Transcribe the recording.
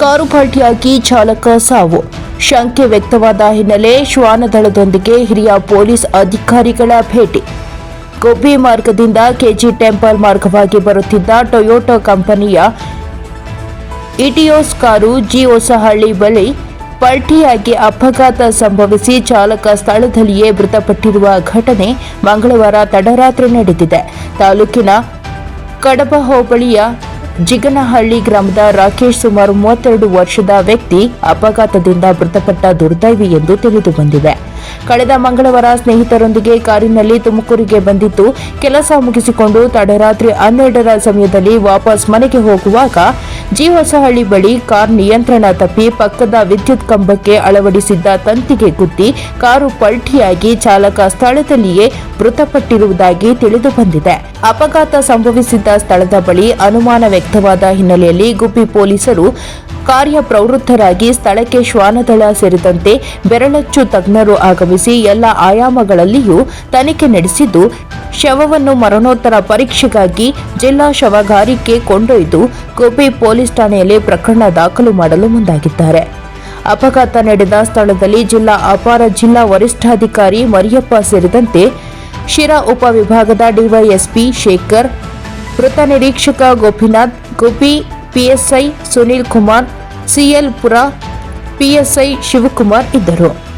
Car ಪಲ್ಟಿಯಾಗಿ ಚಾಲಕ ಸಾವು. ಶಂಕೆ ವ್ಯಕ್ತವಾದ ಹಿನ್ನೆಲೆ ಶ್ವಾನದಳದೊಂದಿಗೆ ಹಿರಿಯ ಪೊಲೀಸ್ ಅಧಿಕಾರಿಗಳ ಭೇಟಿ. ಗೋಪಿ ಮಾರ್ಗದಿಂದ ಕೆಜಿ ಟೆಂಪಲ್ ಮಾರ್ಗವಾಗಿ ಬರುತ್ತಿದ್ದ ಟೊಯೋಟಾ ಕಂಪನಿಯ ಇಟಿಯೋಸ್ ಕಾರು ಜಿ ಹೊಸಹಳ್ಳಿ ಬಳಿ ಪಲ್ಟಿಯಾಗಿ ಅಪಘಾತ ಸಂಭವಿಸಿ ಚಾಲಕ ಸ್ಥಳದಲ್ಲಿಯೇ ಮೃತಪಟ್ಟಿರುವ ಘಟನೆ ಮಂಗಳವಾರ ತಡರಾತ್ರಿ ನಡೆದಿದೆ. ತಾಲೂಕಿನ ಕಡಬ ಹೋಬಳಿಯ ಜಿಗನಹಳ್ಳಿ ಗ್ರಾಮದ ರಾಕೇಶ್ ಸುಮಾರು ಮೂವತ್ತೆರಡು ವರ್ಷದ ವ್ಯಕ್ತಿ ಅಪಘಾತದಿಂದ ಮೃತಪಟ್ಟ ದುರ್ದೈವಿ ಎಂದು ತಿಳಿದು ಬಂದಿದೆ ಕಳೆದ ಮಂಗಳವಾರ ಸ್ನೇಹಿತರೊಂದಿಗೆ ಕಾರಿನಲ್ಲಿ ತುಮಕೂರಿಗೆ ಬಂದಿದ್ದು, ಕೆಲಸ ಮುಗಿಸಿಕೊಂಡು ತಡರಾತ್ರಿ ಹನ್ನೆರಡರ ಸಮಯದಲ್ಲಿ ವಾಪಸ್ ಮನೆಗೆ ಹೋಗುವಾಗ ಜೀವಸಹಳ್ಳಿ ಬಳಿ ಕಾರ್ ನಿಯಂತ್ರಣ ತಪ್ಪಿ ಪಕ್ಕದ ವಿದ್ಯುತ್ ಕಂಬಕ್ಕೆ ಅಳವಡಿಸಿದ್ದ ತಂತಿಗೆ ಗುದ್ದಿ ಕಾರು ಪಲ್ಟಿಯಾಗಿ ಚಾಲಕ ಸ್ಥಳದಲ್ಲಿಯೇ ಮೃತಪಟ್ಟಿರುವುದಾಗಿ ತಿಳಿದು ಬಂದಿದೆ ಅಪಘಾತ ಸಂಭವಿಸಿದ್ದ ಸ್ಥಳದ ಬಳಿ ಅನುಮಾನ ವ್ಯಕ್ತವಾದ ಹಿನ್ನೆಲೆಯಲ್ಲಿ ಗುಬ್ಬಿ ಪೊಲೀಸರು ಕಾರ್ಯಪ್ರವೃತ್ತರಾಗಿ ಸ್ಥಳಕ್ಕೆ ಶ್ವಾನದಳ ಸೇರಿದಂತೆ ಬೆರಳಚ್ಚು ತಜ್ಞರು ಆಗಮಿಸಿ ಎಲ್ಲ ಆಯಾಮಗಳಲ್ಲಿಯೂ ತನಿಖೆ ನಡೆಸಿದ್ದು, ಶವವನ್ನು ಮರಣೋತ್ತರ ಪರೀಕ್ಷೆಗಾಗಿ ಜಿಲ್ಲಾ ಶವಗಾರಿಕೆ ಕೊಂಡೊಯ್ದು ಗೋಪಿ ಪೊಲೀಸ್ ಠಾಣೆಯಲ್ಲಿ ಪ್ರಕರಣ ದಾಖಲು ಮಾಡಲು ಮುಂದಾಗಿದ್ದಾರೆ. ಅಪಘಾತ ನಡೆದ ಸ್ಥಳದಲ್ಲಿ ಜಿಲ್ಲಾ ಅಪಾರ ಜಿಲ್ಲಾ ವರಿಷ್ಠಾಧಿಕಾರಿ ಮರಿಯಪ್ಪ ಸೇರಿದಂತೆ ಶಿರಾ ಉಪವಿಭಾಗದ ಡಿವೈಎಸ್ಪಿ ಶೇಖರ್ ಮೃತ ನಿರೀಕ್ಷಕ ಗೋಪಿನಾಥ್ ಗೋಪಿ ಪಿಎಸ್ಐ ಸುನೀಲ್ ಕುಮಾರ್ ಸಿಎಲ್ ಪುರ ಪಿಎಸ್ಐ ಶಿವಕುಮಾರ್ ಇದ್ದರು.